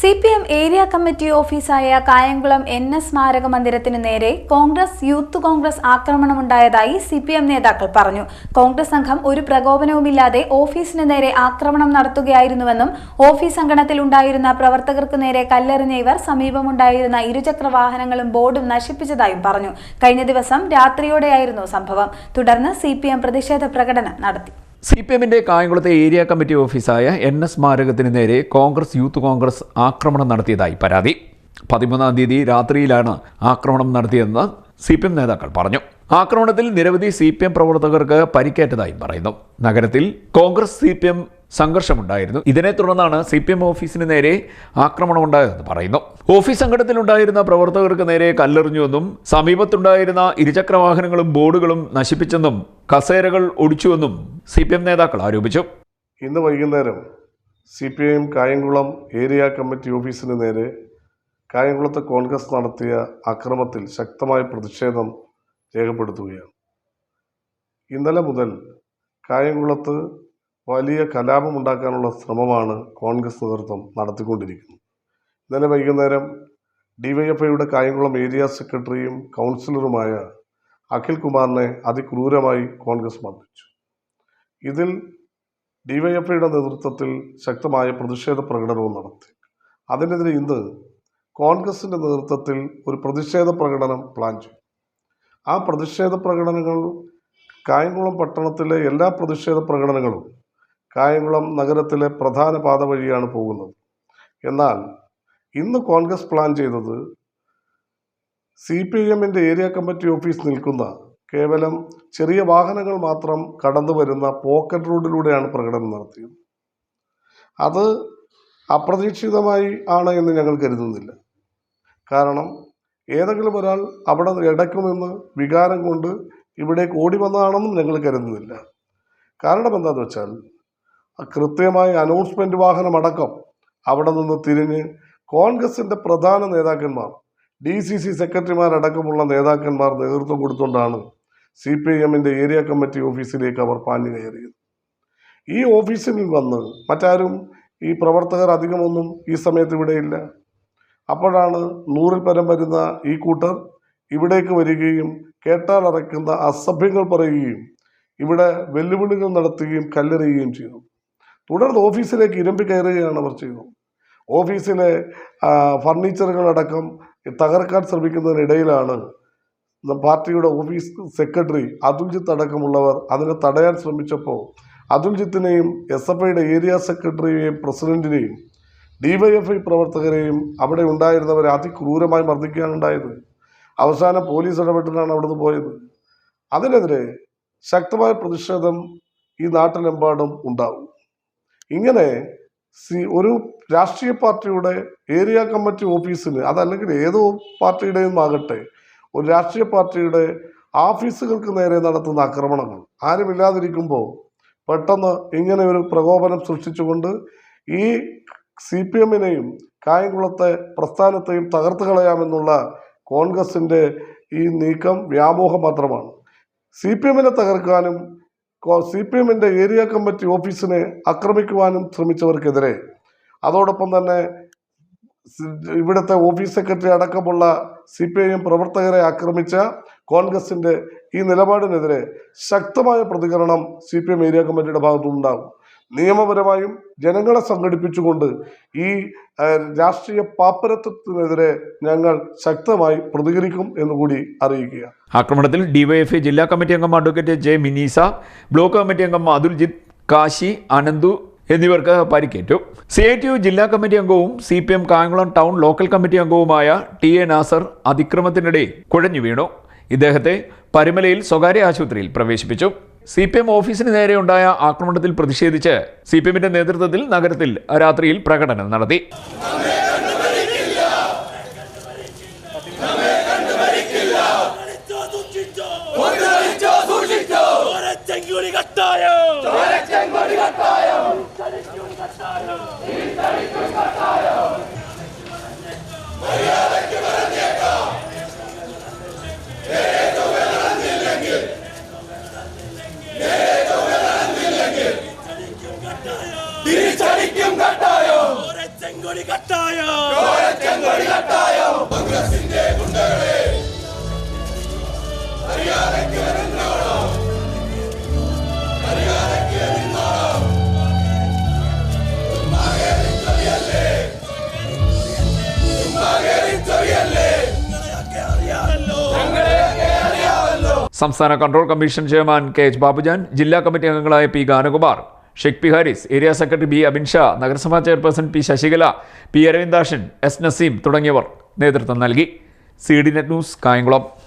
C P M area committee ഓഫീസായ Kayamkulam N S സ്മാരക മന്ദിരത്തിനു നേരെ കോൺഗ്രസ് യൂത്ത് കോൺഗ്രസ് ആക്രമണമുണ്ടായതായി സി പി എം നേതാക്കൾ പറഞ്ഞു. കോൺഗ്രസ് സംഘം ഒരു പ്രകോപനവുമില്ലാതെ ഓഫീസിന് നേരെ ആക്രമണം നടത്തുകയായിരുന്നുവെന്നും ഓഫീസ് അങ്കണത്തിൽ ഉണ്ടായിരുന്ന പ്രവർത്തകർക്ക് നേരെ കല്ലെറിഞ്ഞ ഇവർ സമീപമുണ്ടായിരുന്ന ഇരുചക്ര വാഹനങ്ങളും ബോർഡും നശിപ്പിച്ചതായും പറഞ്ഞു. കഴിഞ്ഞ ദിവസം രാത്രിയോടെയായിരുന്നു സംഭവം. തുടർന്ന് സി പ്രതിഷേധ പ്രകടനം നടത്തി. സി പി എമ്മിന്റെ കായംകുളത്തെ ഏരിയ കമ്മിറ്റി ഓഫീസായ എൻ എസ് സ്മാരകത്തിന് നേരെ കോൺഗ്രസ് യൂത്ത് കോൺഗ്രസ് ആക്രമണം നടത്തിയതായി പരാതി. പതിമൂന്നാം തീയതി രാത്രിയിലാണ് ആക്രമണം നടത്തിയതെന്ന് സി പി എം നേതാക്കൾ പറഞ്ഞു. ആക്രമണത്തിൽ നിരവധി സി പി എം പ്രവർത്തകർക്ക് പരിക്കേറ്റതായും പറയുന്നു. നഗരത്തിൽ കോൺഗ്രസ് സി പി എം സംഘർഷമുണ്ടായിരുന്നു. ഇതിനെ തുടർന്നാണ് സി പി എം ഓഫീസിന് നേരെ ആക്രമണമുണ്ടായതെന്ന് പറയുന്നു. ഓഫീസ് സംഘടനത്തിലുണ്ടായിരുന്ന പ്രവർത്തകർക്ക് നേരെ കല്ലെറിഞ്ഞുവെന്നും സമീപത്തുണ്ടായിരുന്ന ഇരുചക്ര വാഹനങ്ങളും ബോർഡുകളും നശിപ്പിച്ചെന്നും കസേരകൾ ഒടിച്ചുവെന്നും സി പി എം നേതാക്കൾ ആരോപിച്ചു. ഇന്ന് വൈകുന്നേരം C P I M Kayamkulam area committee ഓഫീസിന് നേരെ കായംകുളത്ത് കോൺഗ്രസ് നടത്തിയ അക്രമത്തിൽ ശക്തമായ പ്രതിഷേധം രേഖപ്പെടുത്തുകയാണ്. ഇന്നലെ മുതൽ കായംകുളത്ത് വലിയ കലാപം ഉണ്ടാക്കാനുള്ള ശ്രമമാണ് കോൺഗ്രസ് നേതൃത്വം നടത്തിക്കൊണ്ടിരിക്കുന്നത്. ഇന്നലെ വൈകുന്നേരം ഡിവൈഎഫ്ഐയുടെ കായംകുളം ഏരിയ സെക്രട്ടറിയും കൗൺസിലറുമായ അഖിൽ കുമാറിനെ അതിക്രൂരമായി കോൺഗ്രസ് മർദ്ദിച്ചു. ഇതിൽ ഡിവൈഎഫ്ഐയുടെ നേതൃത്വത്തിൽ ശക്തമായ പ്രതിഷേധ പ്രകടനവും നടത്തി. അതിനെതിരെ ഇന്ന് കോൺഗ്രസിന്റെ നേതൃത്വത്തിൽ ഒരു പ്രതിഷേധ പ്രകടനം പ്ലാൻ ചെയ്തു. ആ പ്രതിഷേധ പ്രകടനങ്ങൾ കായംകുളം പട്ടണത്തിലെ എല്ലാ പ്രതിഷേധ പ്രകടനങ്ങളും കായംകുളം നഗരത്തിലെ പ്രധാന പാത വഴിയാണ് പോകുന്നത്. എന്നാൽ ഇന്ന് കോൺഗ്രസ് പ്ലാൻ ചെയ്തത് സി പി എമ്മിന്റെ ഏരിയ കമ്മിറ്റി ഓഫീസ് നിൽക്കുന്ന കേവലം ചെറിയ വാഹനങ്ങൾ മാത്രം കടന്നു വരുന്ന പോക്കറ്റ് റോഡിലൂടെയാണ് പ്രകടനം നടത്തിയത്. അത് അപ്രതീക്ഷിതമായി ആണ് എന്ന് ഞങ്ങൾ കരുതുന്നില്ല. കാരണം ഏതെങ്കിലും ഒരാൾ അവിടെ ഇടയ്ക്കുമെന്ന് വികാരം കൊണ്ട് ഇവിടേക്ക് ഓടി വന്നതാണെന്നും ഞങ്ങൾ കരുതുന്നില്ല. കാരണം എന്താണെന്ന് വെച്ചാൽ കൃത്യമായ വാഹനം അടക്കം അവിടെ നിന്ന് തിരിഞ്ഞ് കോൺഗ്രസിന്റെ പ്രധാന നേതാക്കന്മാർ ഡി സി സി സെക്രട്ടറിമാരടക്കമുള്ള നേതാക്കന്മാർ നേതൃത്വം കൊടുത്തുകൊണ്ടാണ് സി പി ഐ എമ്മിന്റെ ഏരിയ കമ്മിറ്റി ഓഫീസിലേക്ക് അവർ പാഞ്ഞു കയറിയത്. ഈ ഓഫീസിൽ വന്ന് മറ്റാരും ഈ പ്രവർത്തകർ അധികമൊന്നും ഈ സമയത്ത് ഇവിടെയില്ല അപ്പോഴാണ് നൂറിൽ പരം വരുന്ന ഈ കൂട്ടർ ഇവിടേക്ക് വരികയും കേട്ടാൽ അറയ്ക്കുന്ന അസഭ്യങ്ങൾ പറയുകയും ഇവിടെ വെല്ലുവിളികൾ നടത്തുകയും കല്ലെറിയുകയും ചെയ്തു. തുടർന്ന് ഓഫീസിലേക്ക് ഇരുമ്പി കയറുകയാണ് അവർ ചെയ്തത് ഓഫീസിലെ ഫർണിച്ചറുകളടക്കം തകർക്കാൻ ശ്രമിക്കുന്നതിനിടയിലാണ് പാർട്ടിയുടെ ഓഫീസ് സെക്രട്ടറി അതുൽജിത്ത് അടക്കമുള്ളവർ അതിനെ തടയാൻ ശ്രമിച്ചപ്പോൾ അതുൽജിത്തിനെയും എസ് എഫ് ഐയുടെ ഏരിയ സെക്രട്ടറിയെയും പ്രസിഡന്റിനെയും ഡിവൈഎഫ്ഐ പ്രവർത്തകരെയും അവിടെ ഉണ്ടായിരുന്നവരെ അതിക്രൂരമായി മർദ്ദിക്കുകയാണുണ്ടായത് അവസാനം പോലീസ് ഇടപെട്ടിട്ടാണ് അവിടുന്ന് പോയത്. അതിനെതിരെ ശക്തമായ പ്രതിഷേധം ഈ നാട്ടിലെമ്പാടും ഉണ്ടാവും. ഇങ്ങനെ സി ഒരു രാഷ്ട്രീയ പാർട്ടിയുടെ ഏരിയ കമ്മിറ്റി ഓഫീസിന് അതല്ലെങ്കിൽ ഏതോ പാർട്ടിയുടെയും ആകട്ടെ ഒരു രാഷ്ട്രീയ പാർട്ടിയുടെ ഓഫീസുകൾക്ക് നേരെ നടത്തുന്ന ആക്രമണങ്ങൾ ആരുമില്ലാതിരിക്കുമ്പോൾ പെട്ടെന്ന് ഇങ്ങനെ ഒരു പ്രകോപനം സൃഷ്ടിച്ചുകൊണ്ട് ഈ സി പി എമ്മിനെയും കായംകുളത്തെ പ്രസ്ഥാനത്തെയും തകർത്ത് കളയാമെന്നുള്ള കോൺഗ്രസിന്റെ ഈ നീക്കം വ്യാമോഹം മാത്രമാണ്. സി പി എമ്മിനെ തകർക്കാനും സി പി എമ്മിന്റെ ഏരിയ കമ്മിറ്റി ഓഫീസിനെ ആക്രമിക്കുവാനും ശ്രമിച്ചവർക്കെതിരെ. അതോടൊപ്പം തന്നെ ഇവിടുത്തെ ഓഫീസ് സെക്രട്ടറി അടക്കമുള്ള സി പി ഐ എം പ്രവർത്തകരെ ആക്രമിച്ച കോൺഗ്രസിന്റെ ഈ നിലപാടിനെതിരെ ശക്തമായ പ്രതികരണം സി പി എം ഏരിയ കമ്മിറ്റിയുടെ ഭാഗത്തുനിന്നുണ്ടാകും നിയമപരമായും ജനങ്ങളെ സംഘടിപ്പിച്ചുകൊണ്ട് ഈ രാഷ്ട്രീയ പാപ്പരത്വത്തിനെതിരെ ഞങ്ങൾ ശക്തമായി പ്രതികരിക്കും എന്നുകൂടി അറിയിക്കുക. ആക്രമണത്തിൽ ഡിവൈഎഫ്ഐ ജില്ലാ കമ്മിറ്റി അംഗം advocate J Minisa block committee അംഗം അതുൽജിത്ത് കാശി അനന്തു എന്നിവർക്ക് പരിക്കേറ്റു. സി ഐ ടി യു ജില്ലാ കമ്മിറ്റി അംഗവും C P M Kayamkulam town local committee അംഗവുമായ ടി എ നാസർ അതിക്രമത്തിനിടെ കുഴഞ്ഞു വീണു. ഇദ്ദേഹത്തെ പരുമലയിൽ സ്വകാര്യ ആശുപത്രിയിൽ പ്രവേശിപ്പിച്ചു. സി പി എം ഓഫീസിന് നേരെ ഉണ്ടായ ആക്രമണത്തിൽ പ്രതിഷേധിച്ച് സി പി എമ്മിന്റെ നേതൃത്വത്തിൽ നഗരത്തിൽ രാത്രിയിൽ പ്രകടനം നടത്തി. ചെങ്കുടി കട്ടായം? തിരിച്ചടിക്കും കട്ടായം ചെങ്കുടി കട്ടായം സംസ്ഥാന control commission chairman K H Babujan ജില്ലാ കമ്മിറ്റി അംഗങ്ങളായ P Ganakumar Sheikh P Haris area secretary B Abinsha നഗരസഭാ chairperson P Sasikala P Aravindakshan S Naseem തുടങ്ങിയവർ നേതൃത്വം നൽകി. C D net news Kayamkulam.